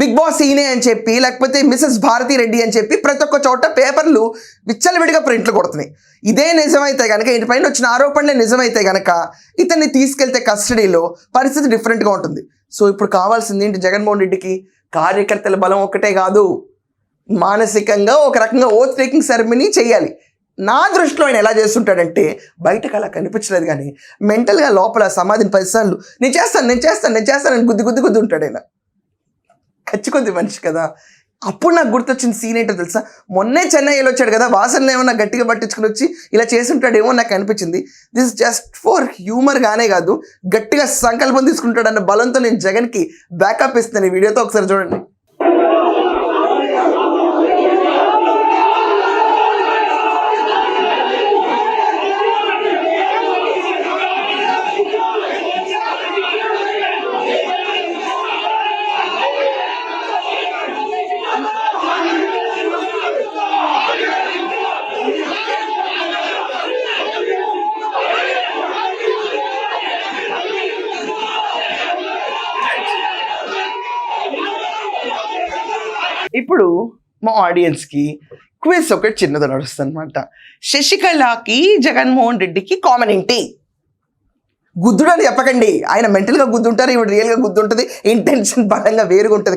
Big boss ఈనే అని చెప్పి లేకపోతే మిసెస్ భారతి రెడ్డి అని చెప్పి ప్రతి ఒక్క చోట పేపర్లు విచ్చలవిడిగా ప్రింట్లు కొడుతున్నాయి. ఇదే నిజమైతే కనుక ఇంటి పైన వచ్చిన ఆరోపణలే నిజమైతే కనుక ఇతన్ని తీసుకెళ్తే కస్టడీలో పరిస్థితి డిఫరెంట్గా ఉంటుంది. సో ఇప్పుడు కావాల్సింది ఏంటి జగన్మోహన్ రెడ్డికి? కార్యకర్తల బలం ఒక్కటే కాదు. మానసికంగా ఒక రకంగా ఓత్ టేకింగ్ సెరమనీ చేయాలి. నా దృష్టిలో ఆయన ఎలా చేస్తుంటాడంటే బయటకు అలా కనిపించలేదు కానీ మెంటల్గా లోపల సమాధిని పదిసార్లు నేను చేస్తాను నేను చేస్తాను నేను చేస్తాను అని గుద్ది గుద్ది గుద్ది ఉంటాడు ఆయన. కచ్చుకుంది మనిషి కదా. అప్పుడు నాకు గుర్తొచ్చిన సీన్ ఏంటో తెలుసా? మొన్నే చెన్నైలో వచ్చాడు కదా వాసనలు ఏమన్నా గట్టిగా పట్టించుకుని వచ్చి ఇలా చేసుంటాడేమో నాకు అనిపించింది. దిస్ జస్ట్ ఫర్ హ్యూమర్ గానే కాదు గట్టిగా సంకల్పం తీసుకుంటాడన్న బలంతో నేను జగన్కి బ్యాకప్ ఇస్తాను ఈ వీడియోతో. ఒకసారి చూడండి. ఇప్పుడు మా ఆడియన్స్కి క్విజ్ ఒకటి చిన్నది నడుస్తుంది అనమాట శశికళకి జగన్మోహన్ రెడ్డికి కామన్ ఏంటి? గుద్దుడు అని చెప్పకండి. ఆయన మెంటల్గా గుద్దుంటారు ఈవిడ రియల్గా గుద్దుంటుంది ఇంటెన్షన్ బలంగా వేరుగా ఉంటుంది.